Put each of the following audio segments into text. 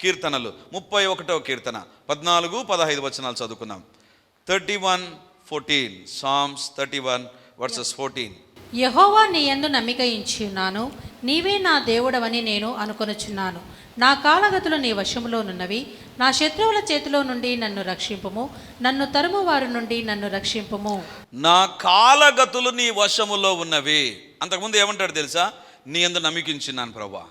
కీర్తనలు. ముప్పై ఒకటవ కీర్తన. పద్నాలుగు పదహైదు వచనాలు చదువుకుందాం. Thirty one fourteen. Psalms thirty one verses fourteen. యహోవా నీ యందు నమ్మిక ఇచ్చి ఉన్నాను నీవే నా దేవుడవని నేను అనుకొనుచున్నాను. నా కాలగతులు నీ వశములోనున్నవి నా శత్రువుల చేతిలో నుండి నన్ను రక్షింపుము. నన్ను తరుము వారి నుండి నన్ను రక్షింపుము. నా కాలగతులు నీ వశములో ఉన్నవి. అంతకుముందు ఏమంటాడు తెలుసా? నీ ఎందు నమ్మికించినాను ప్రభా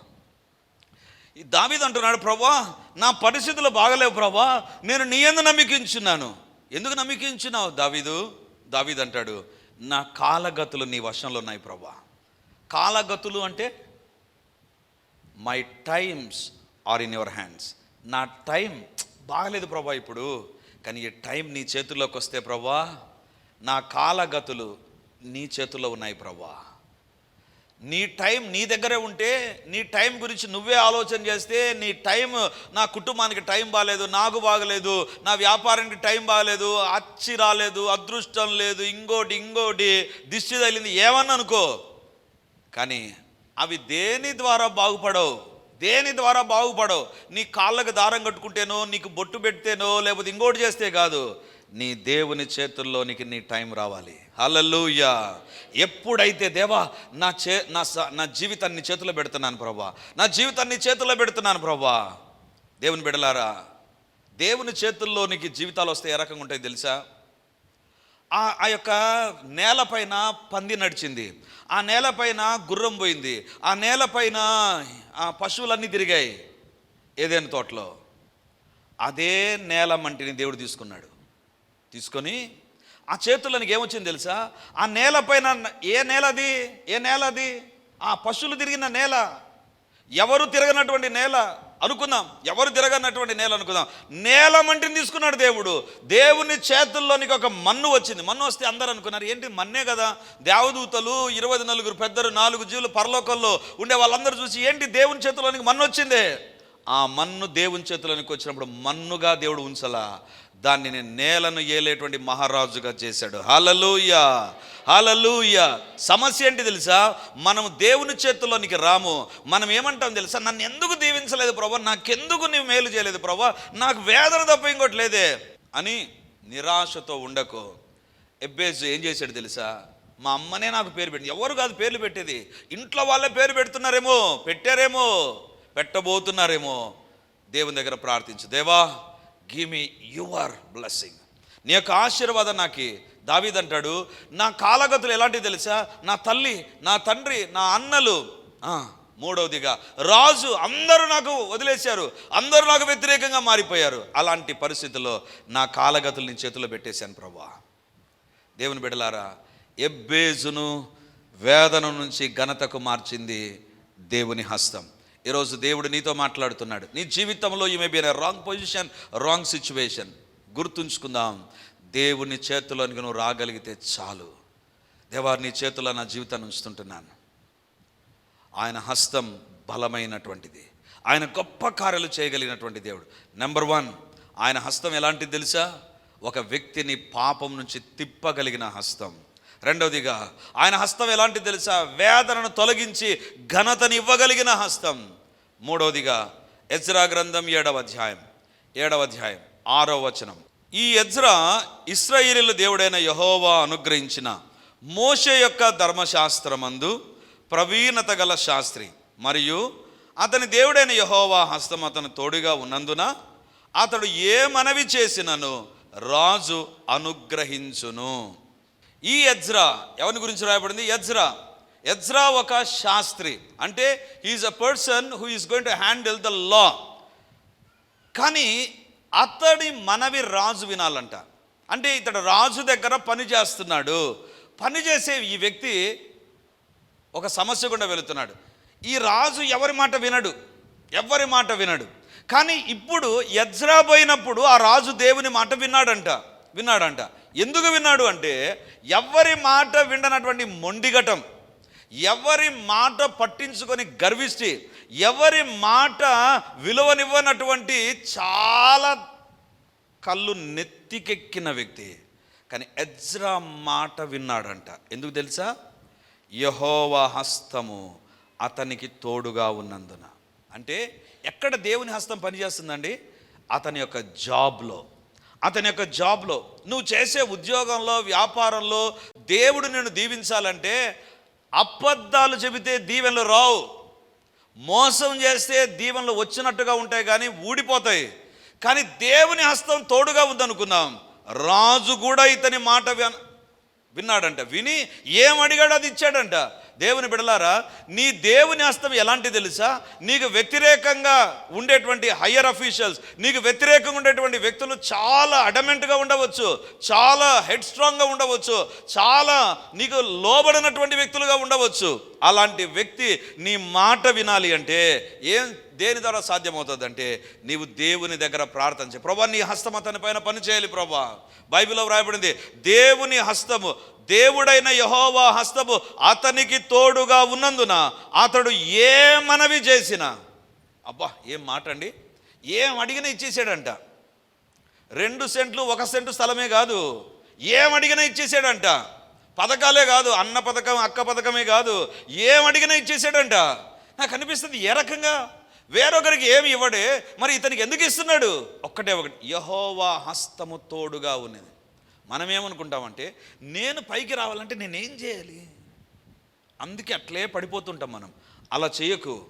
ఈ దావీదు అంటున్నాడు ప్రభా నా పరిస్థితులు బాగలేవు ప్రభా నేను నీ ఎందు నమ్మికించున్నాను. ఎందుకు నమ్మికించున్నావు దావీదు? దావీదు అంటాడు నా కాలగతులు నీ వశంలో ఉన్నాయి ప్రభా. కాలగతులు అంటే my times are in your hands నా టైం బాగలేదు ప్రభా ఇప్పుడు కానీ ఈ టైం నీ చేతుల్లోకి వస్తే ప్రభా నా కాలగతులు నీ చేతుల్లో ఉన్నాయి ప్రభా. నీ టైం నీ దగ్గరే ఉంటే నీ టైం గురించి నువ్వే ఆలోచన చేస్తే నీ టైం నా కుటుంబానికి టైం బాగాలేదు నాకు బాగలేదు నా వ్యాపారానికి టైం బాగలేదు అచ్చి రాలేదు అదృష్టం లేదు ఇంకోటి ఇంకోటి దిష్టి తగిలింది ఏమన్నా అనుకో. కానీ అవి దేని ద్వారా బాగుపడవు? దేని ద్వారా బాగుపడవు? నీ కాళ్ళకు దారం కట్టుకుంటేనో నీకు బొట్టు పెడితేనో లేకపోతే ఇంకోటి చేస్తే కాదు. నీ దేవుని చేతుల్లోనికి నీ టైం రావాలి. హల్లెలూయా. ఎప్పుడైతే దేవా నా చే నా స- నా జీవితాన్ని చేతిలో పెడుతున్నాను ప్రభా. నా జీవితాన్ని చేతిలో చేతుల్లో పెడుతున్నాను ప్రభా. దేవుని బిడలారా దేవుని చేతుల్లోనికి జీవితాలు వస్తే ఏ రకంగా ఉంటాయి తెలుసా? ఆ ఆ యొక్క నేలపైన పంది నడిచింది. ఆ నేలపైన గుర్రం పోయింది. ఆ నేలపైన ఆ పశువులన్నీ తిరిగాయి. ఏదైనా తోటలో. అదే నేల మంటిని దేవుడు తీసుకున్నాడు. తీసుకొని ఆ చేతులనికి ఏమొచ్చింది తెలుసా? ఆ నేలపైన ఏ నేలది? ఏ నేలది? ఆ పశువులు తిరిగిన నేల. ఎవరు తిరగనటువంటి నేల? అనుకుందాం. ఎవరు తిరగనటువంటి నేల అనుకుందాం. నేల మంటిని తీసుకున్నాడు దేవుడు. దేవుని చేతుల్లోనికి ఒక మన్ను వచ్చింది. మన్ను వస్తే అందరూ అనుకున్నారు ఏంటి మన్నే కదా? దేవదూతలు ఇరవై నలుగురు పెద్దలు నాలుగు జీవులు పరలోకంలో ఉండే వాళ్ళందరూ చూసి ఏంటి దేవుని చేతుల్లోనికి మన్ను వచ్చిందే? ఆ మన్ను దేవుని చేతుల్లోనికి వచ్చినప్పుడు మన్నుగా దేవుడు ఉంచలా. దాన్ని నేలను ఏలేటువంటి మహారాజుగా చేశాడు. హలలుయ హలలుయ సమస్య ఏంటి తెలుసా? మనం దేవుని చేతుల్లోనికి రాము. మనం ఏమంటాం తెలుసా? నన్ను ఎందుకు దీవించలేదు ప్రభా? నాకెందుకు నీవు మేలు చేయలేదు ప్రభా? నాకు వేదన తప్ప ఇంకోటి లేదే అని నిరాశతో ఉండకు. ఎబ్బేసు ఏం చేశాడు తెలుసా? మా అమ్మనే నాకు పేరు పెట్టింది. ఎవరు కాదు పేర్లు పెట్టేది. ఇంట్లో వాళ్ళే పేరు పెడుతున్నారేమో పెట్టారేమో పెట్టబోతున్నారేమో. దేవుని దగ్గర ప్రార్థించు. దేవా గివ్ మీ యువర్ బ్లెస్సింగ్ నీ యొక్క ఆశీర్వాదం నాకు. దావీదంటాడు నా కాలగతులు ఎలాంటివి తెలుసా? నా తల్లి నా తండ్రి నా అన్నలు. మూడవదిగా రాజు అందరూ నాకు వదిలేశారు. అందరూ నాకు వ్యతిరేకంగా మారిపోయారు. అలాంటి పరిస్థితుల్లో నా కాలగతులు నేను చేతిలో పెట్టేశాను ప్రభా. దేవుని బిడలారా ఎబ్బేజును వేదన నుంచి ఘనతకు మార్చింది దేవుని హస్తం. ఈరోజు దేవుడు నీతో మాట్లాడుతున్నాడు. నీ జీవితంలో you may be wrong position wrong situation గుర్తుంచుకుందాం. దేవుని చేతిలోనికి నువ్వు రాగలిగితే చాలు. దేవా నీ చేతిలో నా జీవితాన్ని ఉంచుతుంటున్నాను. ఆయన హస్తం బలమైనటువంటిది. ఆయన గొప్ప కార్యాలు చేయగలిగినటువంటి దేవుడు. నెంబర్ వన్ ఆయన హస్తం ఎలాంటిది తెలుసా? ఒక వ్యక్తిని పాపం నుంచి తిప్పగలిగిన హస్తం. రెండవదిగా ఆయన హస్తం ఎలాంటి తెలుసా? వేదనను తొలగించి ఘనతను ఇవ్వగలిగిన హస్తం. మూడవదిగా ఎజ్రా గ్రంథం ఏడవ అధ్యాయం ఏడవ అధ్యాయం ఆరో వచనం. ఈ ఎజ్రా ఇస్రాయిలీల దేవుడైన యహోవా అనుగ్రహించిన మోషే యొక్క ధర్మశాస్త్రమందు ప్రవీణత గల శాస్త్రి మరియు అతని దేవుడైన యహోవా హస్తం అతను తోడుగా ఉన్నందున అతడు ఏ మనవి చేసినను రాజు అనుగ్రహించును. ఈ ఎజ్రా ఎవరి గురించి రాయబడింది? ఎజ్రా. ఎజ్రా ఒక శాస్త్రి. అంటే he is a person who is going to handle the law కానీ అతడి మనవి రాజు వినాలంట. అంటే ఇతడు రాజు దగ్గర పని చేస్తున్నాడు. పని ఈ వ్యక్తి ఒక సమస్య గుండా వెళుతున్నాడు. ఈ రాజు ఎవరి మాట వినడు. ఎవరి మాట వినడు. కానీ ఇప్పుడు ఎజ్రా పోయినప్పుడు ఆ రాజు దేవుని మాట విన్నాడంట. విన్నాడంట. ఎందుకు విన్నాడు అంటే ఎవరి మాట విననటువంటి మొండిగటం ఎవరి మాట పట్టించుకొని గర్విష్టి ఎవరి మాట విలువనివ్వనటువంటి చాలా కళ్ళు నెత్తికెక్కిన వ్యక్తి. కానీ ఎజ్రా మాట విన్నాడంట. ఎందుకు తెలుసా? యహోవ హస్తము అతనికి తోడుగా ఉన్నందున. అంటే ఎక్కడ దేవుని హస్తం పనిచేస్తుందండి? అతని యొక్క జాబ్లో. అతని యొక్క జాబ్లో. నువ్వు చేసే ఉద్యోగంలో వ్యాపారంలో దేవుడు నిన్ను దీవించాలంటే అబద్ధాలు చెబితే దీవెనలు రావు. మోసం చేస్తే దీవెనలు వచ్చినట్టుగా ఉంటాయి కానీ ఊడిపోతాయి. కానీ దేవుని హస్తం తోడుగా ఉందనుకుందాం. రాజు కూడా ఇతని మాట విన- విన్నాడంట విని ఏం అడిగాడో అది ఇచ్చాడంట. దేవుని బిడలారా నీ దేవుని హస్తం ఎలాంటి తెలుసా? నీకు వ్యతిరేకంగా ఉండేటువంటి హయ్యర్ అఫీషియల్స్ నీకు వ్యతిరేకంగా ఉండేటువంటి వ్యక్తులు చాలా అడమెంట్గా ఉండవచ్చు చాలా హెడ్ స్ట్రాంగ్గా ఉండవచ్చు చాలా నీకు లోబడినటువంటి వ్యక్తులుగా ఉండవచ్చు. అలాంటి వ్యక్తి నీ మాట వినాలి అంటే ఏం దేని ద్వారా సాధ్యమవుతుందంటే నీవు దేవుని దగ్గర ప్రార్థన చేయి. ప్రభా నీ హస్తం అతని పైన పని చేయాలి ప్రభా. బైబిల్లో వ్రాయబడింది దేవుని హస్తము దేవుడైన యహోవా హస్తము అతనికి తోడుగా ఉన్నందున అతడు ఏ మనవి చేసినా అబ్బా ఏం మాట అండి ఏం అడిగినా ఇచ్చేసాడంట. రెండు సెంట్లు ఒక సెంటు స్థలమే కాదు. ఏం అడిగినా ఇచ్చేసాడంట. పథకాలే కాదు అన్న పథకం అక్క పథకమే కాదు. ఏం అడిగినా ఇచ్చేసాడంట. నాకు అనిపిస్తుంది ఏ రకంగా? వేరొకరికి ఏమి ఇవ్వడే మరి ఇతనికి ఎందుకు ఇస్తున్నాడు? ఒక్కటే ఒకటి యహోవా హస్తము తోడుగా ఉన్నది. మనం ఏమనుకుంటామంటే నేను పైకి రావాలంటే నేనేం చేయాలి? అందుకే అట్లే పడిపోతుంటాం మనం. అలా చేయకు.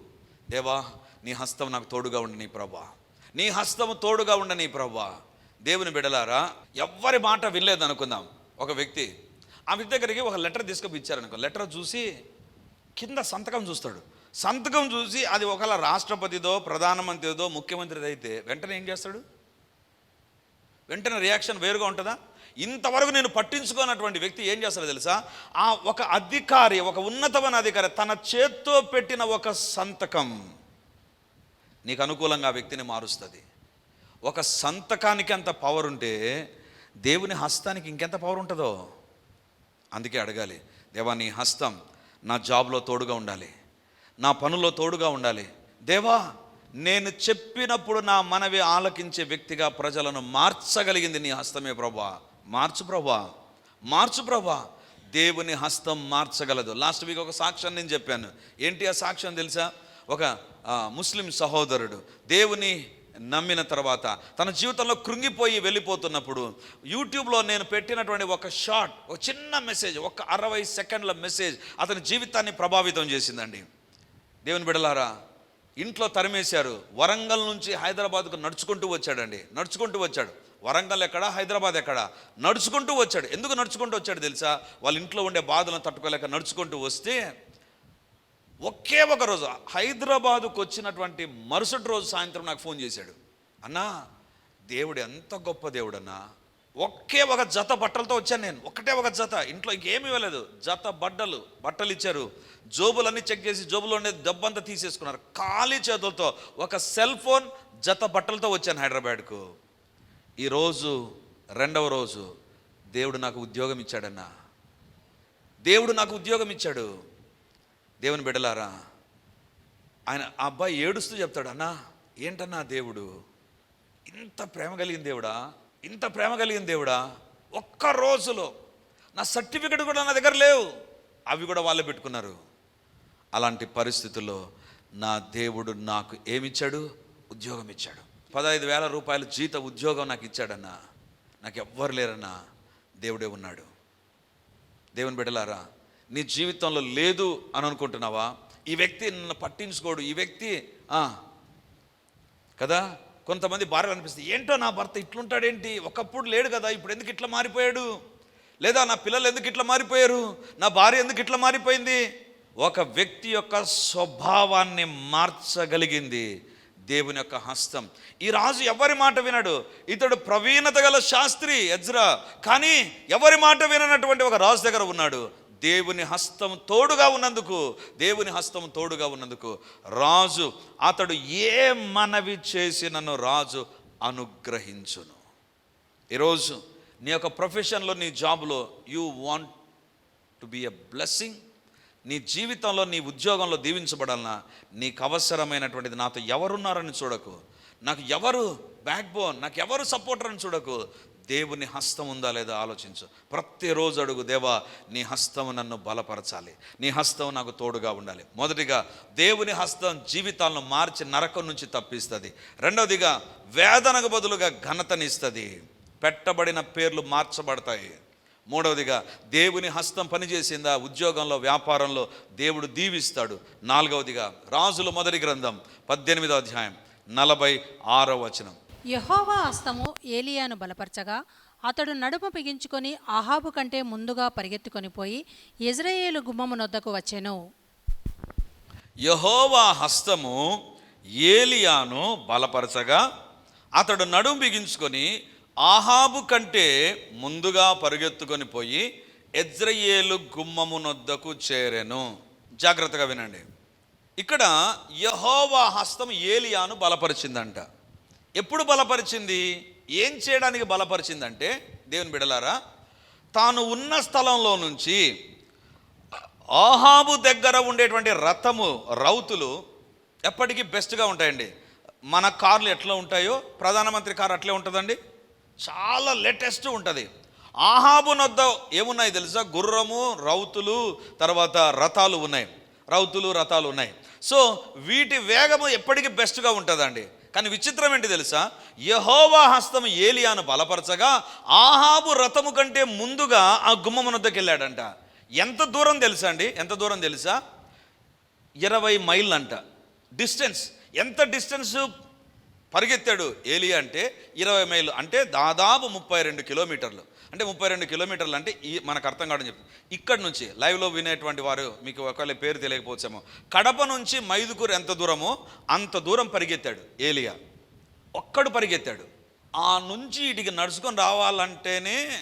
దేవా నీ హస్తం నాకు తోడుగా ఉండి నీ ప్రభా. నీ హస్తము తోడుగా ఉండ నీ ప్రభా. దేవుని బిడలారా ఎవ్వరి మాట వినలేదు అనుకుందాం ఒక వ్యక్తి ఆ వ్యక్తి దగ్గరికి ఒక లెటర్ తీసుకొని ఇచ్చారనుకో లెటర్ చూసి కింద సంతకం చూస్తాడు. సంతకం చూసి అది ఒకవేళ రాష్ట్రపతిదో ప్రధానమంత్రిదో ముఖ్యమంత్రిది అయితే వెంటనే ఏం చేస్తాడు? వెంటనే రియాక్షన్ వేరుగా ఉంటుందా? ఇంతవరకు నేను పట్టించుకోనటువంటి వ్యక్తి ఏం చేస్తాడో తెలుసా? ఆ ఒక అధికారి ఒక ఉన్నతమైన అధికారి తన చేత్తో పెట్టిన ఒక సంతకం నీకు అనుకూలంగా ఆ వ్యక్తిని మారుస్తుంది. ఒక సంతకానికి అంత పవర్ ఉంటే దేవుని హస్తానికి ఇంకెంత పవర్ ఉంటుందో? అందుకే అడగాలి దేవా నీ హస్తం నా జాబ్లో తోడుగా ఉండాలి. నా పనుల్లో తోడుగా ఉండాలి. దేవా నేను చెప్పినప్పుడు నా మనవి ఆలకించే వ్యక్తిగా ప్రజలను మార్చగలిగింది నీ హస్తమే ప్రభా. మార్చు ప్రభా. మార్చు ప్రభా. దేవుని హస్తం మార్చగలదు. లాస్ట్ వీక్ ఒక సాక్ష్యం నేను చెప్పాను. ఏంటి ఆ సాక్ష్యం తెలుసా? ఒక ముస్లిం సహోదరుడు దేవుని నమ్మిన తర్వాత తన జీవితంలో కృంగిపోయి వెళ్ళిపోతున్నప్పుడు యూట్యూబ్లో నేను పెట్టినటువంటి ఒక షార్ట్ ఒక చిన్న మెసేజ్ ఒక అరవై సెకండ్ల మెసేజ్ అతని జీవితాన్ని ప్రభావితం చేసిందండి. దేవుని బిడలారా ఇంట్లో తరిమేశారు. వరంగల్ నుంచి హైదరాబాద్కు నడుచుకుంటూ వచ్చాడండి. నడుచుకుంటూ వచ్చాడు. వరంగల్ ఎక్కడ? హైదరాబాద్ ఎక్కడ? నడుచుకుంటూ వచ్చాడు. ఎందుకు నడుచుకుంటూ వచ్చాడు తెలుసా? వాళ్ళ ఇంట్లో ఉండే బాధలను తట్టుకోలేక నడుచుకుంటూ వస్తే ఒకే ఒక రోజు హైదరాబాదుకు వచ్చినటువంటి మరుసటి రోజు సాయంత్రం నాకు ఫోన్ చేశాడు. అన్నా దేవుడు ఎంత గొప్ప దేవుడు అన్నా ఒకే ఒక జత బట్టలతో వచ్చాను నేను. ఒకటే ఒక జత. ఇంట్లో ఇంకేమీ ఇవ్వలేదు. జత బట్టలు బట్టలు ఇచ్చారు. జోబులన్నీ చెక్ చేసి జోబులో ఉండే డబ్బంతా తీసేసుకున్నారు. ఖాళీ చేతులతో ఒక సెల్ ఫోన్ జత బట్టలతో వచ్చాను హైదరాబాద్కు. ఈరోజు రెండవ రోజు దేవుడు నాకు ఉద్యోగం ఇచ్చాడన్నా. దేవుడు నాకు ఉద్యోగం ఇచ్చాడు. దేవుని బిడ్డలారా ఆయన ఆ అబ్బాయి ఏడుస్తూ చెప్తాడు అన్నా ఏంటన్నా దేవుడు? ఇంత ప్రేమ కలిగిన దేవుడా? ఇంత ప్రేమ కలిగిన దేవుడా? ఒక్క రోజులో. నా సర్టిఫికెట్ కూడా నా దగ్గర లేవు. అవి కూడా వాళ్ళే పెట్టుకున్నారు. అలాంటి పరిస్థితుల్లో నా దేవుడు నాకు ఏమిచ్చాడు? ఉద్యోగం ఇచ్చాడు. పదహైదు వేల రూపాయల జీత ఉద్యోగం నాకు ఇచ్చాడన్నా. నాకు ఎవ్వరు లేరన్నా. దేవుడే ఉన్నాడు. దేవుని బిడ్డలారా నీ జీవితంలో లేదు అని అనుకుంటున్నావా? ఈ వ్యక్తి నన్ను పట్టించుకోడు. ఈ వ్యక్తి కదా? కొంతమంది భార్యలు అనిపిస్తుంది ఏంటో నా భర్త ఇట్లుంటాడేంటి? ఒకప్పుడు లేడు కదా ఇప్పుడు ఎందుకు ఇట్లా మారిపోయాడు? లేదా నా పిల్లలు ఎందుకు ఇట్లా మారిపోయారు? నా భార్య ఎందుకు ఇట్లా మారిపోయింది? ఒక వ్యక్తి యొక్క స్వభావాన్ని మార్చగలిగింది దేవుని యొక్క హస్తం. ఈ రాజు ఎవరి మాట వినడు? ఇతడు ప్రవీణత గల శాస్త్రి ఎజ్రా. కానీ ఎవరి మాట విననటువంటి ఒక రాజు దగ్గర ఉన్నాడు? దేవుని హస్తం తోడుగా ఉన్నందుకు దేవుని హస్తం తోడుగా ఉన్నందుకు రాజు అతడు ఏ మనవి చేసినను రాజు అనుగ్రహించును. ఈరోజు నీ యొక్క ప్రొఫెషన్లో నీ జాబ్లో you want to be a blessing. నీ జీవితంలో నీ ఉద్యోగంలో దీవించబడాలన్నా నీకు అవసరమైనటువంటిది నాతో ఎవరున్నారని చూడకు. నాకు ఎవరు బ్యాక్ బోన్ నాకు ఎవరు సపోర్టర్ అని చూడకు. దేవుని హస్తం ఉందా లేదా ఆలోచించు. ప్రతిరోజు అడుగు దేవా నీ హస్తం నన్ను బలపరచాలి. నీ హస్తం నాకు తోడుగా ఉండాలి. మొదటిగా దేవుని హస్తం జీవితాలను మార్చి నరకం నుంచి తప్పిస్తుంది. రెండవదిగా వేదనకు బదులుగా ఘనతనిస్తుంది. పెట్టబడిన పేర్లు మార్చబడతాయి. మూడవదిగా దేవుని హస్తం పనిచేసిందా? ఉద్యోగంలో వ్యాపారంలో దేవుడు దీవిస్తాడు. నాలుగవదిగా రాజుల మొదటి గ్రంథం పద్దెనిమిదో అధ్యాయం నలభై ఆరో వచనం. యహోవా హస్తము ఏలియాను బలపరచగా అతడు నడుమ బిగించుకొని ఆహాబు కంటే ముందుగా పరిగెత్తుకొని పోయి ఇజ్రాయేలు గుమ్మము నొద్దకు వచ్చెను. యహోవా హస్తము ఏలియాను బలపరచగా అతడు నడుము బిగించుకొని ఆహాబు కంటే ముందుగా పరుగెత్తుకొని పోయి ఎజ్రయేలు గుమ్మము నొద్దకు చేరెను. జాగ్రత్తగా వినండి. ఇక్కడ యహోవా హస్తం ఏలియాను బలపరిచిందంట. ఎప్పుడు బలపరిచింది? ఏం చేయడానికి బలపరిచిందంటే దేవుని బిడలారా తాను ఉన్న స్థలంలో నుంచి ఆహాబు దగ్గర ఉండేటువంటి రథము రౌతులు ఎప్పటికీ బెస్ట్గా ఉంటాయండి. మన కార్లు ఎట్లా ఉంటాయో ప్రధానమంత్రి కారు అట్లే ఉంటుందండి. చాలా లేటెస్ట్ ఉంటుంది. ఆహాబు నొద్ద ఏమున్నాయి తెలుసా? గుర్రము రౌతులు తర్వాత రథాలు ఉన్నాయి. రౌతులు రథాలు ఉన్నాయి. సో వీటి వేగము ఎప్పటికీ బెస్ట్గా ఉంటుందండి. కానీ విచిత్రం ఏంటి తెలుసా? యహోవా హస్తం ఏలియాను బలపరచగా ఆహాబు రథము కంటే ముందుగా ఆ గుమ్మమునొద్దకు వెళ్ళాడంట ఎంత దూరం తెలుసా అండి? ఎంత దూరం తెలుసా? ఇరవై మైళ్ళు అంట. డిస్టెన్స్. ఎంత డిస్టెన్స్ పరిగెత్తాడు ఏలియా అంటే ఇరవై మైళ్ళు. అంటే దాదాపు ముప్పై రెండు కిలోమీటర్లు. అంటే ముప్పై రెండు కిలోమీటర్లు అంటే ఈ మనకు అర్థం కావడం చెప్పి. ఇక్కడ నుంచి లైవ్లో వినేటువంటి వారు మీకు ఒకవేళ పేరు తెలియకపోవచ్చేమో. కడప నుంచి మైదుకూరు ఎంత దూరమో అంత దూరం పరిగెత్తాడు ఏలియా. ఒక్కడు పరిగెత్తాడు. ఆ నుంచి ఇటుకి నడుచుకొని రావాలంటేనే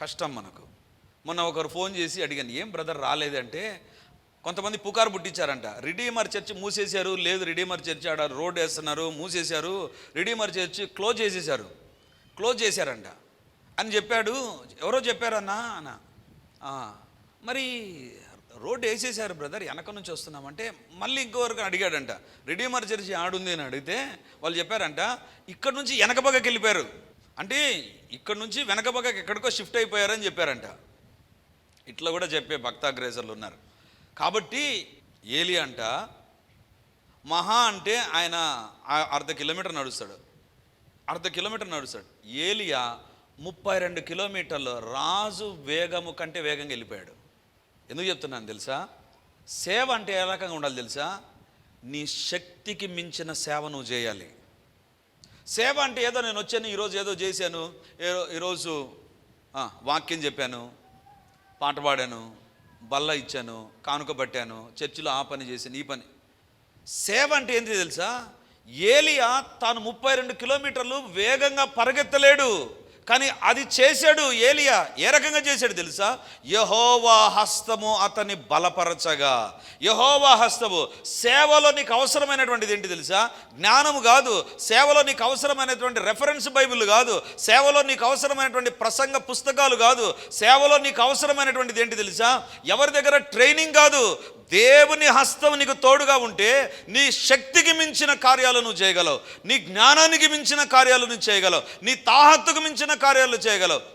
కష్టం మనకు. మొన్న ఒకరు ఫోన్ చేసి అడిగాను ఏం బ్రదర్ రాలేదంటే కొంతమంది పుకారు పుట్టించారంట. రిడీమర్ చర్చ్ మూసేశారు లేదు రిడీమర్ చర్చ్ ఆడ రోడ్ వేస్తున్నారు మూసేశారు రిడీమర్ చర్చ్ క్లోజ్ చేసేశారు. క్లోజ్ చేశారంట. అని చెప్పాడు. ఎవరో చెప్పారన్నా అన్న. మరి రోడ్డు వేసేసారు బ్రదర్ వెనక నుంచి వస్తున్నామంటే మళ్ళీ ఇంకోవరకు అడిగాడంట. రెడీ చర్చి ఆడుంది అని అడిగితే వాళ్ళు చెప్పారంట ఇక్కడ నుంచి వెనక పక్కకి వెళ్ళిపోయారు. అంటే ఇక్కడ నుంచి వెనక పక్కకి ఎక్కడికో షిఫ్ట్ అయిపోయారని చెప్పారంట. ఇట్లా కూడా చెప్పే భక్తాగ్రేసర్లు ఉన్నారు. కాబట్టి ఏలి అంట మహా అంటే ఆయన అర్ధ కిలోమీటర్ నడుస్తాడు. అర్ధ కిలోమీటర్ నడుస్తాడు. ఏలియా ముప్పై రెండు కిలోమీటర్లు రాజు వేగము కంటే వేగంగా వెళ్ళిపోయాడు. ఎందుకు చెప్తున్నాను తెలుసా? సేవ అంటే ఏ రకంగా ఉండాలి తెలుసా? నీ శక్తికి మించిన సేవ నువ్వు చేయాలి. సేవ అంటే ఏదో నేను వచ్చాను ఈరోజు ఏదో చేశాను ఏ- ఈరోజు వాక్యం చెప్పాను పాట పాడాను బల్ల ఇచ్చాను కానుక పట్టాను చర్చిలో ఆ పని చేశాను ఈ పని. సేవ అంటే ఏంటి తెలుసా? ఏలియా తాను ముప్పై రెండు కిలోమీటర్లు వేగంగా పరిగెత్తలేడు. కానీ అది చేశాడు ఏలియా. ఏ రకంగా చేశాడు తెలుసా? యహోవా హస్తము అతన్ని బలపరచగా. యహోవా హస్తము సేవలో నీకు అవసరమైనటువంటిది ఏంటి తెలుసా? జ్ఞానము కాదు. సేవలో నీకు అవసరమైనటువంటి రెఫరెన్స్ బైబిల్ కాదు. సేవలో నీకు అవసరమైనటువంటి ప్రసంగ పుస్తకాలు కాదు. సేవలో నీకు అవసరమైనటువంటిది ఏంటి తెలుసా? ఎవరి దగ్గర ట్రైనింగ్ కాదు. దేవుని హస్తం నీకు తోడుగా ఉంటే నీ శక్తికి మించిన కార్యాలు నువ్వు చేయగలవు. నీ జ్ఞానానికి మించిన కార్యాలు నువ్వు చేయగలవు. నీ తాహత్తుకు మించిన కార్యాలు చేయగలవు.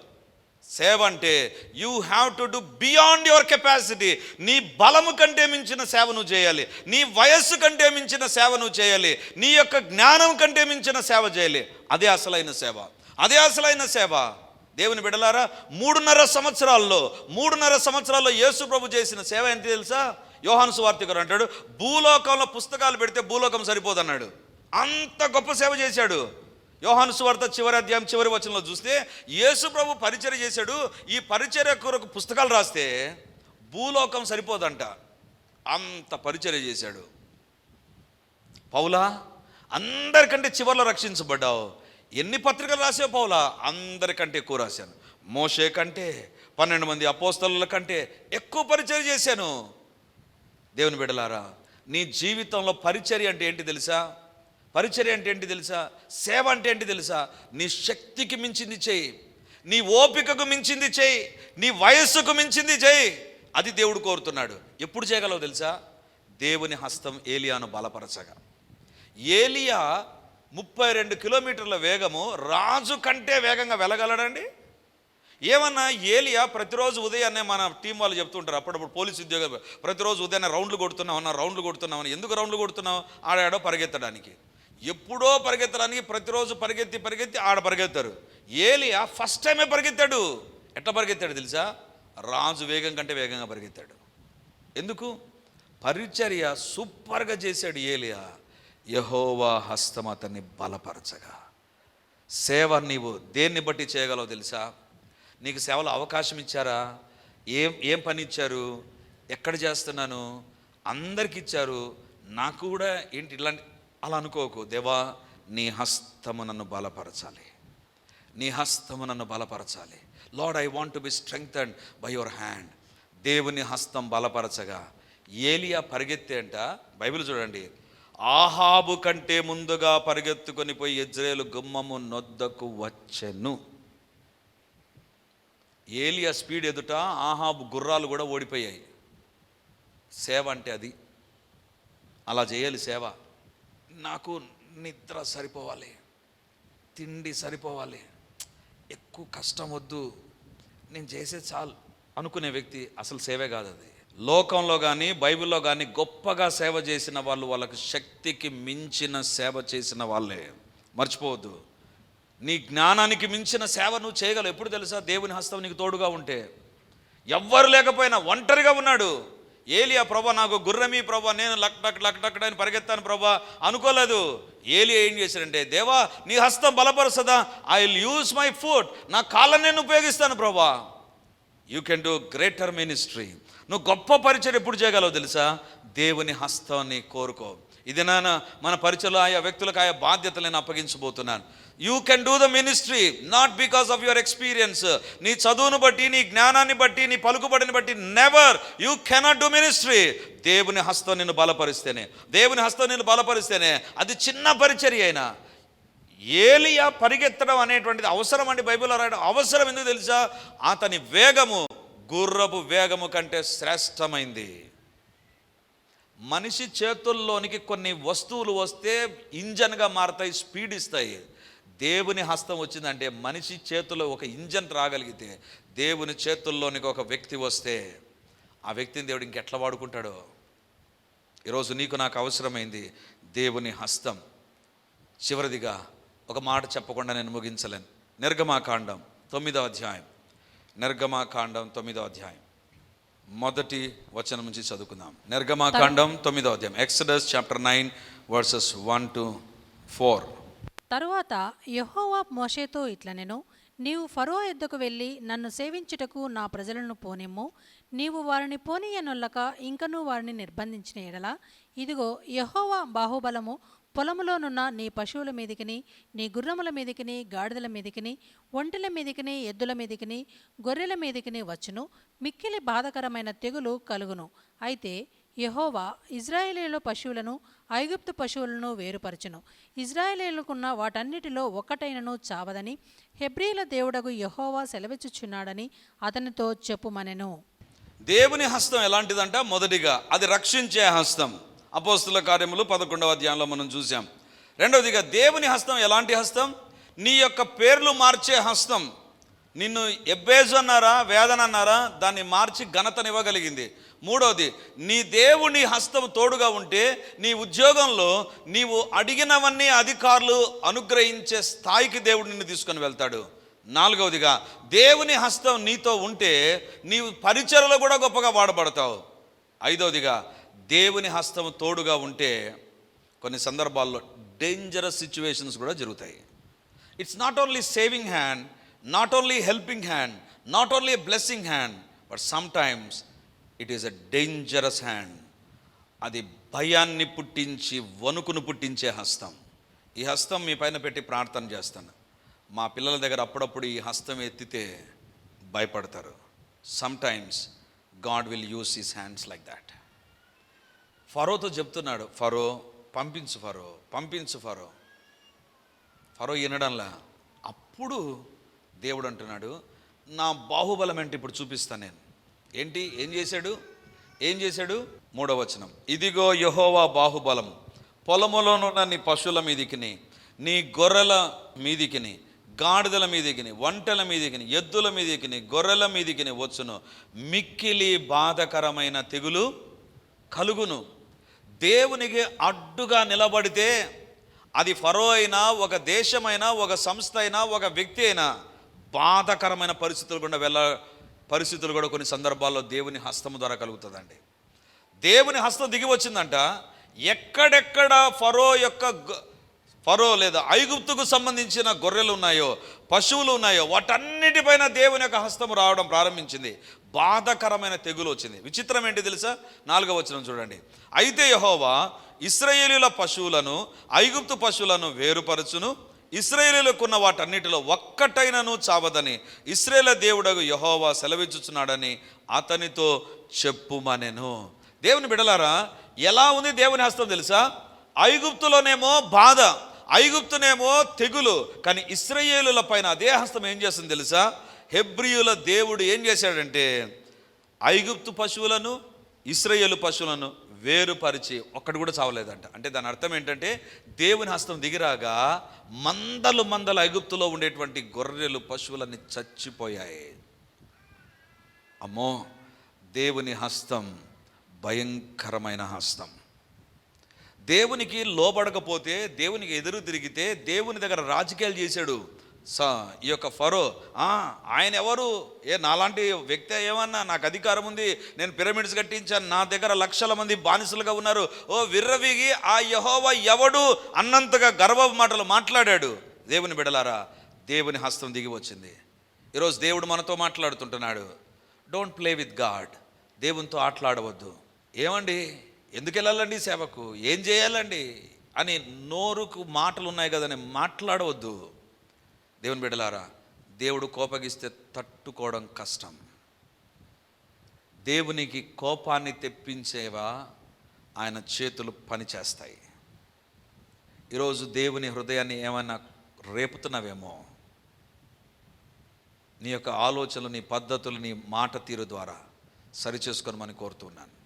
సేవ అంటే you have to do beyond your capacity నీ బలము కంటే మించిన సేవ నువ్వు చేయాలి. నీ వయస్సు కంటే మించిన సేవ నువ్వు చేయాలి. నీ యొక్క జ్ఞానం కంటే మించిన సేవ చేయాలి. అదే అసలైన సేవ. అదే అసలైన సేవ. దేవుని బిడలారా మూడున్నర సంవత్సరాల్లో మూడున్నర సంవత్సరాల్లో యేసు ప్రభు చేసిన సేవ ఏంటి తెలుసా? యోహాను సువార్తికరు అంటాడు భూలోకంలో పుస్తకాలు పెడితే భూలోకం సరిపోదన్నాడు. అంత గొప్ప సేవ చేశాడు. యోహాను సువార్త చివరి అధ్యాయం చివరి వచనంలో చూస్తే యేసు ప్రభు పరిచర్య చేశాడు. ఈ పరిచర్య కొరకు పుస్తకాలు రాస్తే భూలోకం సరిపోదంట. అంత పరిచర్య చేశాడు. పౌలా అందరికంటే చివరిలో రక్షించబడ్డావు. ఎన్ని పత్రికలు రాసావు పౌలా? అందరికంటే ఎక్కువ రాశాను. మోషే కంటే పన్నెండు మంది అపోస్తలుల కంటే ఎక్కువ పరిచయం చేశాను. దేవుని బిడలారా నీ జీవితంలో పరిచర్య అంటే ఏంటి తెలుసా? పరిచర్య అంటే ఏంటి తెలుసా? సేవ అంటే ఏంటి తెలుసా? నీ శక్తికి మించింది చేయి నీ ఓపికకు మించింది చేయి నీ వయస్సుకు మించింది చేయి. అది దేవుడు కోరుతున్నాడు. ఎప్పుడు చేయగలవు తెలుసా? దేవుని హస్తం ఏలియాను బలపరచగా. ఏలియా ముప్పై రెండు కిలోమీటర్ల వేగము రాజు కంటే వేగంగా వెళ్ళగలడండి? ఏమన్నా ఏలియా ప్రతిరోజు ఉదయాన్నే మన టీం వాళ్ళు చెప్తుంటారు అప్పుడప్పుడు పోలీసు ఉద్యోగం ప్రతిరోజు ఉదయాన్నే రౌండ్లు కొడుతున్నావు అన్న రౌండ్లు కొడుతున్నావు ఎందుకు రౌండ్లు కొడుతున్నావు? ఆడాడో పరిగెత్తడానికి. ఎప్పుడో పరిగెత్తడానికి ప్రతిరోజు పరిగెత్తి పరిగెత్తి ఆడ పరిగెత్తారు. ఏలియా ఫస్ట్ టైమే పరిగెత్తాడు. ఎట్లా పరిగెత్తాడు తెలుసా? రాజు వేగం కంటే వేగంగా పరిగెత్తాడు. ఎందుకు? పరిచర్య సూపర్గా చేశాడు ఏలియా. యహోవా హస్తం అతన్ని బలపరచగా. సేవ నీవు దేన్ని బట్టి చేయగలవు తెలుసా? నీకు సేవలో అవకాశం ఇచ్చారా? ఏం ఏం పని ఇచ్చారు? ఎక్కడ చేస్తున్నాను? అందరికి ఇచ్చారు. నాకు కూడా ఏంటి ఇలాంటి అలా అనుకోకు దేవా నీ హస్తము నన్ను బలపరచాలి. నీ హస్తము నన్ను బలపరచాలి. Lord I want to be and by your hand. దేవుని హస్తం బలపరచగా ఏలియా పరిగెత్తే అంట బైబిల్ చూడండి ఆహాబు కంటే ముందుగా పరిగెత్తుకొని పోయి ఇజ్రాయేలు గుమ్మము నొద్దకు వచ్చెను. ఏలియా స్పీడ్ ఎదుట ఆహాబు గుర్రాలు కూడా ఓడిపోయాయి. సేవ అంటే అది. అలా చేయాలి సేవ. నాకు నిద్ర సరిపోవాలి తిండి సరిపోవాలి. ఎక్కువ కష్టం వద్దు. నేను చేసే చాలు. అనుకునే వ్యక్తి అసలు సేవే కాదు అది. లోకంలో కానీ బైబిల్లో కానీ గొప్పగా సేవ చేసిన వాళ్ళు వాళ్ళకి శక్తికి మించిన సేవ చేసిన వాళ్ళే. మర్చిపోవద్దు. నీ జ్ఞానానికి మించిన సేవ నువ్వు చేయగలవు. ఎప్పుడు తెలుసా? దేవుని హస్తం నీకు తోడుగా ఉంటే. ఎవ్వరు లేకపోయినా ఒంటరిగా ఉన్నాడు. ఏలియా ప్రభా నాకు గుర్రమీ ప్రభా నేను లక్ టక్ లక్ టక్ అని పరిగెత్తాను ప్రభా. అనుకోలేదు. ఏలియా ఏం చేశాడంటే దేవా నీ హస్తం బలపరుస్తుందా? I will use my foot నా కాళ్ళని నేను ఉపయోగిస్తాను ప్రభా. You can do greater ministry నువ్వు గొప్ప పరిచయం ఎప్పుడు చేయగలవు తెలుసా? దేవుని హస్తాన్ని కోరుకో. ఇది నాన్న మన పరిచయలో ఆయా వ్యక్తులకు ఆయా బాధ్యతలు నేను అప్పగించబోతున్నాను. You can do the ministry not because of your experience నీ చదువును బట్టి నీ జ్ఞానాన్ని బట్టి నీ పలుకుబడిని బట్టి never you cannot do ministry దేవుని హస్తం నిన్ను బలపరిస్తేనే. దేవుని హస్తం నిన్ను బలపరిస్తేనే. అది చిన్న పరిచర్య అయినా. ఏలియా పరిగెత్తడం అనేటువంటిది అవసరం అండి బైబిల్లో రాయడం అవసరం ఎందుకు తెలుసా? అతని వేగము గుర్రపు వేగము కంటే శ్రేష్టమైంది. మనిషి చేతుల్లోనికి కొన్ని వస్తువులు వస్తే ఇంజన్గా మారతాయి స్పీడ్ ఇస్తాయి. దేవుని హస్తం వచ్చిందంటే మనిషి చేతిలో ఒక ఇంజన్ రాగలిగితే దేవుని చేతుల్లోనికి ఒక వ్యక్తి వస్తే ఆ వ్యక్తిని దేవుడు ఇంకెట్లా వాడుకుంటాడో? ఈరోజు నీకు నాకు అవసరమైంది దేవుని హస్తం. చివరిదిగా ఒక మాట చెప్పకుండా నేను ముగించలేను. నిర్గమాకాండం తొమ్మిదో అధ్యాయం. నిర్గమాకాండం తొమ్మిదో అధ్యాయం. మొదటి వచనం నుంచి చదువుకుందాం. నిర్గమాకాండం తొమ్మిదో అధ్యాయం. Exodus chapter nine verses one two four. తరువాత యెహోవా మోషేతో ఇట్లనెను నీవు ఫరో ఎద్దకు వెళ్ళి నన్ను సేవించుటకు నా ప్రజలను పోనిమ్ము. నీవు వారిని పోనీయనొల్లక ఇంకనూ వారిని నిర్బంధించిన ఎడల. ఇదిగో యెహోవా బాహుబలము పొలములోనున్న నీ పశువుల మీదికిని నీ గుర్రముల మీదికిని గాడిదల మీదికిని ఒంటెల మీదికిని ఎద్దుల మీదికిని గొర్రెల మీదికిని వచ్చును. మిక్కిలి బాధకరమైన తెగులు కలుగును. అయితే యహోవా ఇజ్రాయేలీల పశువులను ఐగుప్తు పశువులను వేరుపరచును. ఇజ్రాయేలీలకున్న వాటన్నిటిలో ఒక్కటైనను చావదని హెబ్రీల దేవుడగు యహోవా సెలవిచ్చుచున్నాడని అతనితో చెప్పుమనెను. దేవుని హస్తం ఎలాంటిదంట? మొదటిగా అది రక్షించే హస్తం. అపోస్తుల కార్యములు పదకొండవ అధ్యాయంలో మనం చూసాం రెండవదిగా దేవుని హస్తం ఎలాంటి హస్తం? నీ యొక్క పేర్లు మార్చే హస్తం. నిన్ను ఎబ్బేజు అన్నారా వేదన అన్నారా? దాన్ని మార్చి ఘనతనివ్వగలిగింది. మూడవది నీ దేవుని హస్తం తోడుగా ఉంటే నీ ఉద్యోగంలో నీవు అడిగినవన్నీ అధికారులు అనుగ్రహించే స్థాయికి దేవుడు నిన్ను తీసుకొని వెళ్తాడు. నాలుగవదిగా దేవుని హస్తం నీతో ఉంటే నీవు పరిచయలో కూడా గొప్పగా వాడబడతావు. ఐదవదిగా దేవుని హస్తం తోడుగా ఉంటే కొన్ని సందర్భాల్లో డేంజరస్ సిచ్యువేషన్స్ కూడా జరుగుతాయి. It's not only saving hand not only helping hand not only blessing hand but sometimes it is a dangerous hand అది భయాన్ని పుట్టించి వణుకును పుట్టించే హస్తం. ఈ హస్తం మీ పైన పెట్టి ప్రార్థన చేస్తాను. మా పిల్లల దగ్గర అప్పుడప్పుడు ఈ హస్తం ఎత్తితే భయపడతారు. Sometimes God will use his hands like that ఫరోతో చెప్తున్నాడు ఫరో పంపించు ఫరో పంపించు ఫరో. ఫరో వినడంలా అప్పుడు దేవుడు అంటున్నాడు నా బాహుబలం ఏంటి ఇప్పుడు చూపిస్తాను నేను. ఏంటి? ఏం చేశాడు? ఏం చేశాడు? మూడవ వచనం ఇదిగో యహోవా బాహుబలం పొలములోనున్న నీ పశువుల మీదికిని నీ గొర్రెల మీదికిని గాడిదల మీదికిని వంటల మీదికిని ఎద్దుల మీదికిని గొర్రెల మీదికిని వచ్చును. మిక్కిలి బాధకరమైన తెగులు కలుగును. దేవునికి అడ్డుగా నిలబడితే అది ఫరో అయినా ఒక దేశమైనా ఒక సంస్థ అయినా ఒక వ్యక్తి అయినా బాధకరమైన పరిస్థితులు గుండా వెళ్ళ పరిస్థితులు కూడా కొన్ని సందర్భాల్లో దేవుని హస్తము ద్వారా కలుగుతుందండి. దేవుని హస్తం దిగి వచ్చిందంట. ఎక్కడెక్కడ ఫరో యొక్క ఫరో లేదా ఐగుప్తుకు సంబంధించిన గొర్రెలు ఉన్నాయో పశువులు ఉన్నాయో వాటన్నిటిపైన దేవుని యొక్క హస్తము రావడం ప్రారంభించింది. బాధకరమైన తెగులు వచ్చింది. విచిత్రం ఏంటి తెలుసా? నాలుగవ వచనం చూడండి. అయితే యహోవా ఇస్రాయేలీల పశువులను ఐగుప్తు పశువులను వేరుపరచును. ఇస్రాయేలీలకున్న వాటన్నిటిలో ఒక్కటైనను చావదని ఇస్రాయేల దేవుడగు యహోవా సెలవిచ్చుచున్నాడని అతనితో చెప్పుమనెను. దేవుని బిడలారా ఎలా ఉంది దేవుని హస్తం తెలుసా? ఐగుప్తులోనేమో బాధ. ఐగుప్తునేమో తెగులు కానీ ఇస్రయేలుల పైన అదే హస్తం ఏం చేస్తుంది తెలుసా? హెబ్రియుల దేవుడు ఏం చేశాడంటే ఐగుప్తు పశువులను ఇస్రయేలు పశువులను వేరుపరిచి ఒక్కడు కూడా చావలేదంట. అంటే దాని అర్థం ఏంటంటే దేవుని హస్తం దిగిరాగా మందలు మందలు ఐగుప్తులో ఉండేటువంటి గొర్రెలు పశువులన్నీ చచ్చిపోయాయి. అమ్మో దేవుని హస్తం భయంకరమైన హస్తం. దేవునికి లోబడకపోతే దేవునికి ఎదురు తిరిగితే దేవుని దగ్గర రాజకీయాలు చేశాడు. స ఈ యొక్క ఫరో ఆయన ఎవరు? ఏ నాలాంటి వ్యక్తి ఏమన్నా? నాకు అధికారం ఉంది నేను పిరమిడ్స్ కట్టించాను నా దగ్గర లక్షల మంది బానిసలుగా ఉన్నారు. ఓ విర్రవిగి ఆ యహోవ ఎవడు? అన్నంతగా గర్వ మాటలు మాట్లాడాడు. దేవుని బిడలారా దేవుని హస్తం దిగి వచ్చింది. ఈరోజు దేవుడు మనతో మాట్లాడుతుంటున్నాడు. డోంట్ ప్లే విత్ గాడ్ దేవునితో ఆటలాడవద్దు. ఏమండి? ఎందుకు వెళ్ళాలండి సేవకు? ఏం చేయాలండి? అని నోరుకు మాటలు ఉన్నాయి కదని మాట్లాడవద్దు. దేవుని బిడ్డలారా దేవుడు కోపగిస్తే తట్టుకోవడం కష్టం. దేవునికి కోపాన్ని తెప్పించేవా? ఆయన చేతులు పనిచేస్తాయి. ఈరోజు దేవుని హృదయాన్ని ఏమైనా రేపుతున్నావేమో? నీ యొక్క ఆలోచనలు నీ పద్ధతులు నీ మాట తీరు ద్వారా సరిచేసుకోనమని కోరుతున్నాను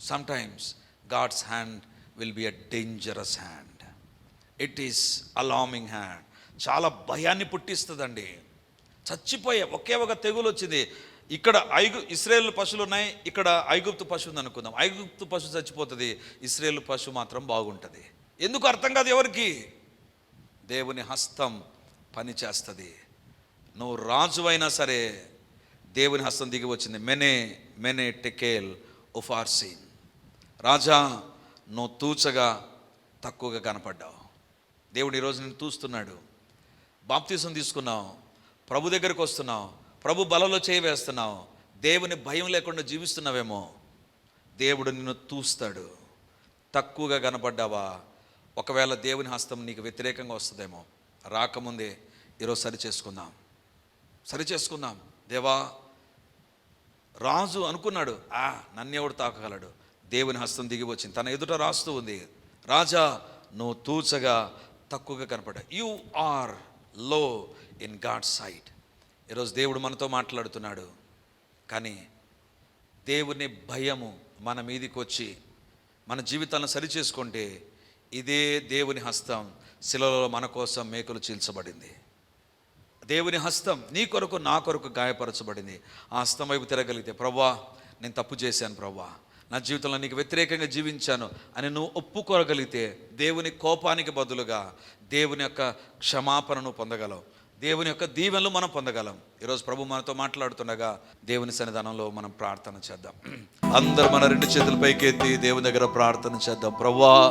sometimes God's hand will be a dangerous hand it is alarming hand చాలా భయాన్ని పుట్టిస్తుందండి. చచ్చిపోయే ఒకే ఒక తెగులు వచ్చింది. ఇక్కడ ఐగు ఇస్రాయేల్ పశువులు ఉన్నాయి. ఇక్కడ ఐగుప్తు పశువు ఉంది అనుకుందాం. ఐగుప్తు పశువు చచ్చిపోతుంది. ఇస్రాయేల్ పశువు మాత్రం బాగుంటుంది. ఎందుకు అర్థం కాదు ఎవరికి? దేవుని హస్తం పనిచేస్తుంది నువ్వు రాజు అయినా సరే దేవుని హస్తం దిగి వచ్చింది. మెనే మెనే టెకేల్ ఉఫార్సీన్ రాజా నువ్వు తూచగా తక్కువగా కనపడ్డావు. దేవుడు ఈరోజు నేను తూస్తున్నాడు. బాప్తీసం తీసుకున్నావు. ప్రభు దగ్గరికి వస్తున్నావు. ప్రభు బలలో చేయవేస్తున్నావు దేవుని భయం లేకుండా జీవిస్తున్నావేమో. దేవుడు నిన్ను తూస్తాడు. తక్కువగా కనపడ్డావా? ఒకవేళ దేవుని హస్తం నీకు వ్యతిరేకంగా వస్తుందేమో. రాకముందే ఈరోజు సరి చేసుకుందాం సరి చేసుకుందాం దేవా రాజు అనుకున్నాడు. ఆ నన్నెవడు తాకగలడు? దేవుని హస్తం దిగి వచ్చింది. తన ఎదుట రాస్తూ ఉంది. రాజా నువ్వు తూచగా తక్కువగా కనపడ్డా you are low in God sight ఈరోజు దేవుడు మనతో మాట్లాడుతున్నాడు. కానీ దేవుని భయము మన మీదికి వచ్చి మన జీవితాలను సరిచేసుకుంటే ఇదే దేవుని హస్తం శిలలో మన కోసం మేకులు చీల్చబడింది. దేవుని హస్తం నీ కొరకు నా కొరకు గాయపరచబడింది. ఆ హస్తం వైపు తిరగలిగితే ప్రవ్వా నేను తప్పు చేశాను ప్రవ్వా. నా జీవితంలో నీకు వ్యతిరేకంగా జీవించాను అని నువ్వు ఒప్పుకోగలిగితే దేవుని కోపానికి బదులుగా దేవుని యొక్క క్షమాపణను పొందగలవు. దేవుని యొక్క దీవెనలు మనం పొందగలం. ఈరోజు ప్రభు మనతో మాట్లాడుతుండగా దేవుని సన్నిధానంలో మనం ప్రార్థన చేద్దాం. అందరూ మన రెండు చేతుల పైకెత్తి దేవుని దగ్గర ప్రార్థన చేద్దాం. ప్రవ్వా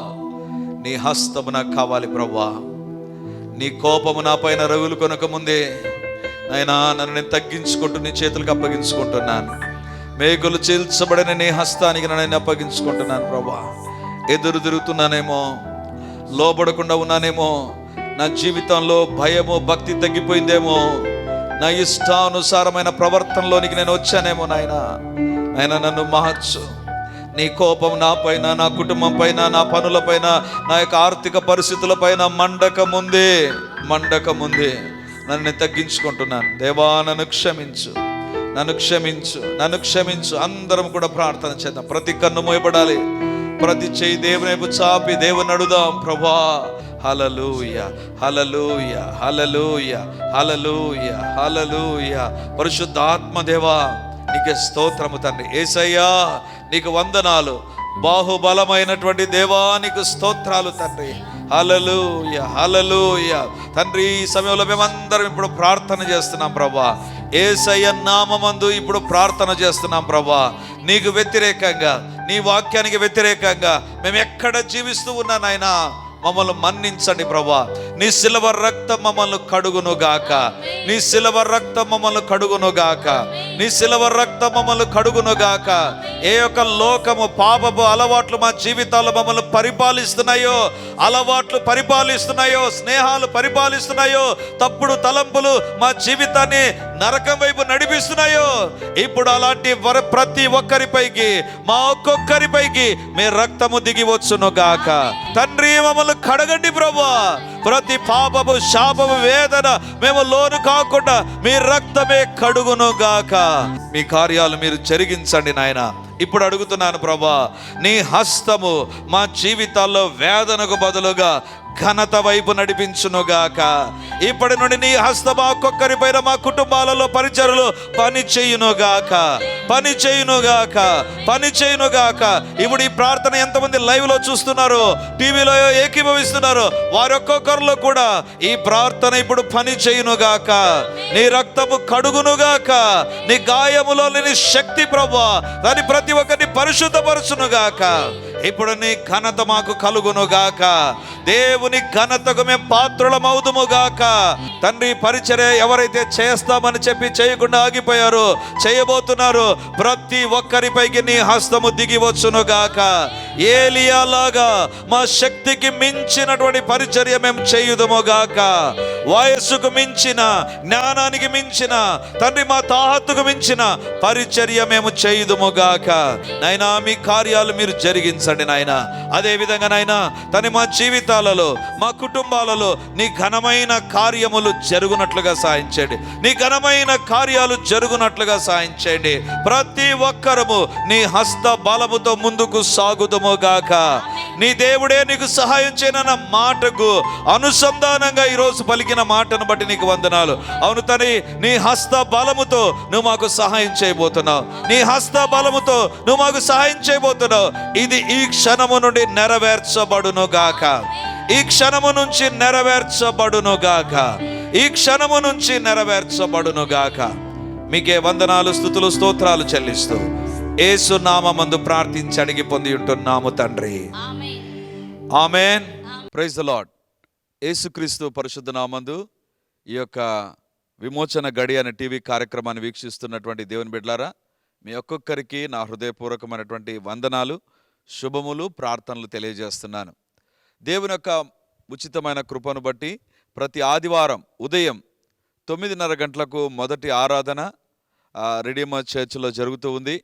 నీ హస్తము నాకు కావాలి ప్రవ్వా. నీ కోపము నా పైన రగులు కొనక ముందే అయినా నన్ను నేను తగ్గించుకుంటూ నీ చేతులకు అప్పగించుకుంటున్నాను. మేకులు చీల్చబడిన నీ హస్తానికి నన్ను నేను అప్పగించుకుంటున్నాను ప్రభా. ఎదురు తిరుగుతున్నానేమో లోపడకుండా ఉన్నానేమో నా జీవితంలో భయము భక్తి తగ్గిపోయిందేమో నా ఇష్టానుసారమైన ప్రవర్తనలోనికి నేను వచ్చానేమో నాయన. ఆయన నన్ను మార్చు నీ కోపం నా పైన నా కుటుంబం పైన నా పనుల పైన నా యొక్క ఆర్థిక పరిస్థితుల పైన మండక ముందే నన్ను తగ్గించుకుంటున్నాను. దేవా నన్ను క్షమించు. నన్ను క్షమించు నన్ను క్షమించు. అందరం కూడా ప్రార్థన చేద్దాం. ప్రతి కన్ను మోయబడాలి. ప్రతి చేయి దేవుని వైపు చాపి దేవుని అడుదాం ప్రభా హలలుయ హలలుయ హలలుయ హలలుయ హలలుయ పరిశుద్ధాత్మ దేవా నీకు స్తోత్రము తండ్రి. ఏసయ్యా నీకు వందనాలు. బాహుబలమైనటువంటి దేవా నీకు స్తోత్రాలు తండ్రి. హలలుయ హలలుయ తండ్రి ఈ సమయంలో మేమందరం ఇప్పుడు ప్రార్థన చేస్తున్నాం ప్రభా. ఏసయ్య నామందు ఇప్పుడు ప్రార్థన చేస్తున్నాం ప్రభా. నీకు వ్యతిరేకంగా నీ వాక్యానికి వ్యతిరేకంగా మేము ఎక్కడ జీవిస్తూ ఉన్నా నాయనా మమ్మల్ని మన్నించండి ప్రభా. నీ సిలవ రక్తం మమ్మల్ని కడుగును గాక. నీ సిలవ రక్తం మమ్మల్ని కడుగును గాక. నీ సిలవ రక్తం మమ్మల్ని కడుగును గాక. ఏ యొక్క లోకము పాపపు అలవాట్లు మా జీవితాల్లో మమ్మల్ని పరిపాలిస్తున్నాయో అలవాట్లు పరిపాలిస్తున్నాయో స్నేహాలు పరిపాలిస్తున్నాయో తప్పుడు తలంపులు మా జీవితాన్ని నరకం వైపు నడిపిస్తున్నాయో. ఇప్పుడు అలాంటి వర ప్రతి ఒక్కరిపైకి మా ఒక్కొక్కరిపైకి మీ రక్తము దిగి వచ్చును గాక. తండ్రి మమ్మల్ని కడగండి ప్రభా. ప్రతి పాపము శాపము వేదన మేము లోను కాకుండా మీ రక్తమే కడుగును గాక. మీ కార్యాలు మీరు జరిగించండి నాయన. ఇప్పుడు అడుగుతున్నాను ప్రభా నీ హస్తము మా జీవితాల్లో వేదనకు బదులుగా ఘనత వైపు నడిపించునుగాక. ఇప్పటి నుండి నీ హస్తం ఒక్కొక్కరి పైన మా కుటుంబాలలో పరిచరులు పని చేయునుగాక. పని చేయునుగాక. పని చేయునుగాక. ఇప్పుడు ఈ ప్రార్థన ఎంతమంది లైవ్లో చూస్తున్నారు టీవీలో ఏకీభవిస్తున్నారు వారి ఒక్కొక్కరిలో కూడా ఈ ప్రార్థన ఇప్పుడు పని చేయునుగాక. నీ రక్తము కడుగునుగాక. నీ గాయములో లేని శక్తి ప్రభా దాని ప్రతి ఒక్కరిని పరిశుద్ధపరచునుగాక. ఇప్పుడు నీ ఘనత మాకు కలుగునుగాక. దేవుని ఘనతకు మేము పాత్రులమవుదుముగాక. తండ్రి పరిచర్య ఎవరైతే చేస్తామని చెప్పి చేయకుండా ఆగిపోయారో చేయబోతున్నారు ప్రతి ఒక్కరిపైకి నీ హస్తము దిగి వచ్చునుగాక. ఏలియాలాగా మా శక్తికి మించినటువంటి పరిచర్య మేము చేయుదుముగాక వయస్సుకు మించిన జ్ఞానానికి మించిన తండ్రి మా తాహత్తుకు మించిన పరిచర్య మేము చేయుదుముగాక నైనా మీ కార్యాలు మీరు జరిగించండి నాయన. అదే విధంగా తని మా జీవితాలలో మా కుటుంబాలలో నీ ఘనమైన కార్యములు జరుగునట్లుగా సాయించండి నీ ఘనమైన కార్యాలు జరుగునట్లుగా సాయించండి ప్రతి ఒక్కరము నీ హస్త బలముతో ముందుకు సాగుదుముగాక నీ దేవుడే నీకు సహాయం చేయనన్న మాటకు అనుసంధానంగా ఈరోజు పలికిన మాటను బట్టి నీకు వందనాలు. అవును తని నీ హస్త బలముతో నువ్వు మాకు సహాయం చేయబోతున్నావు. నీ హస్త బలముతో నువ్వు మాకు సహాయం చేయబోతున్నావు. ఇది ఈ క్షణము నుండి నెరవేర్చబడును గాక. ఈ క్షణము నుంచి నెరవేర్చబడును గాక. ఈ క్షణము నుంచి నెరవేర్చబడును గాక. మీకే వందనాలు స్థుతులు స్తోత్రాలు చెల్లిస్తూ ఏసు నామందు ప్రార్థించి అడిగి పొంది ఉంటున్నాము తండ్రి. ఆమెన్. ప్రైజ్ లాడ్ యేసుక్రీస్తు పరిశుద్ధ నామందు ఈ యొక్క విమోచన గడి అనే టీవీ కార్యక్రమాన్ని వీక్షిస్తున్నటువంటి దేవుని బిడ్డలారా మీ ఒక్కొక్కరికి నా హృదయపూర్వకమైనటువంటి వందనాలు శుభములు ప్రార్థనలు తెలియజేస్తున్నాను. దేవుని యొక్క ఉచితమైన కృపను బట్టి ప్రతి ఆదివారం ఉదయం తొమ్మిదిన్నర గంటలకు మొదటి ఆరాధన రెడీమర్ చర్చిలో జరుగుతూ ఉంది.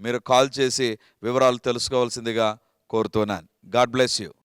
మీరు కాల్ చేసి వివరాలు తెలుసుకోవాల్సిందిగా కోరుతున్నాను. God bless you.